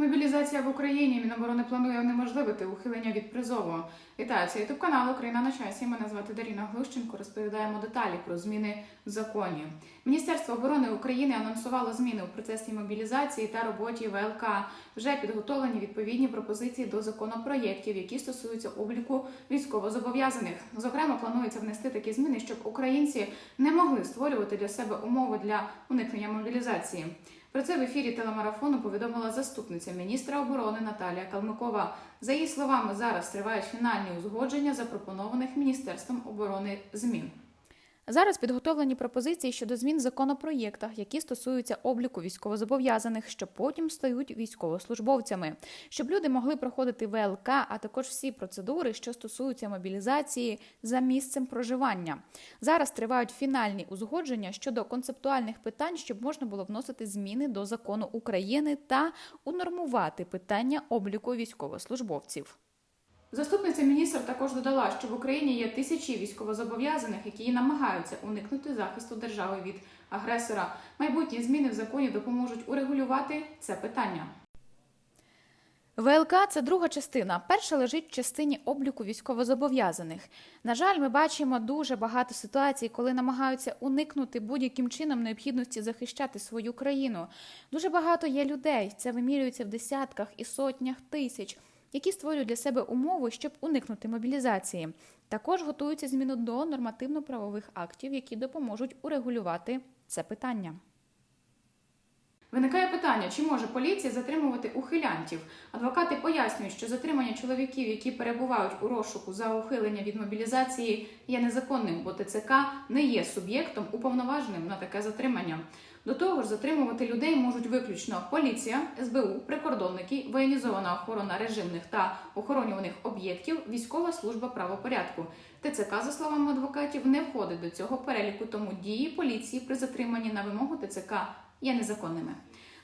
Мобілізація в Україні Міноборони планує унеможливити ухилення від призову. Вітаю, це ютуб канал Україна на часі. Мене звати Даріна Глущенко. Розповідаємо деталі про зміни в законі. Міністерство оборони України анонсувало зміни у процесі мобілізації та роботі ВЛК. Вже підготовлені відповідні пропозиції до законопроєктів, які стосуються обліку військовозобов'язаних. Зокрема, планується внести такі зміни, щоб українці не могли створювати для себе умови для уникнення мобілізації. Про це в ефірі телемарафону повідомила заступниця міністра оборони Наталія Калмикова. За її словами, зараз тривають фінальні узгодження запропонованих міністерством оборони змін. Зараз підготовлені пропозиції щодо змін в які стосуються обліку військовозобов'язаних, що потім стають військовослужбовцями, щоб люди могли проходити ВЛК, а також всі процедури, що стосуються мобілізації за місцем проживання. Зараз тривають фінальні узгодження щодо концептуальних питань, щоб можна було вносити зміни до закону України та унормувати питання обліку військовослужбовців. Заступниця міністра також додала, що в Україні є тисячі військовозобов'язаних, які намагаються уникнути захисту держави від агресора. Майбутні зміни в законі допоможуть урегулювати це питання. ВЛК це друга частина. Перша лежить в частині обліку військовозобов'язаних. На жаль, ми бачимо дуже багато ситуацій, коли намагаються уникнути будь-яким чином необхідності захищати свою країну. Дуже багато є людей, це вимірюється в десятках і сотнях тисяч які створюють для себе умови, щоб уникнути мобілізації. Також готуються зміни до нормативно-правових актів, які допоможуть урегулювати це питання. Виникає питання, чи може поліція затримувати ухилянтів? Адвокати пояснюють, що затримання чоловіків, які перебувають у розшуку за ухилення від мобілізації, є незаконним, бо ТЦК не є суб'єктом уповноваженим на таке затримання. До того ж, затримувати людей можуть виключно поліція, СБУ, прикордонники, воєнізована охорона режимних та охоронюваних об'єктів, військова служба правопорядку. ТЦК, за словами адвокатів, не входить до цього переліку, тому дії поліції при затриманні на вимогу ТЦК є незаконними.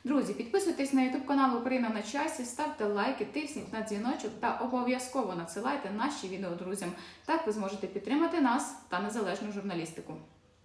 Друзі, підписуйтесь на YouTube канал Україна на часі, ставте лайки, тисніть на дзвіночок та обов'язково надсилайте наші відео друзям. Так ви зможете підтримати нас та незалежну журналістику.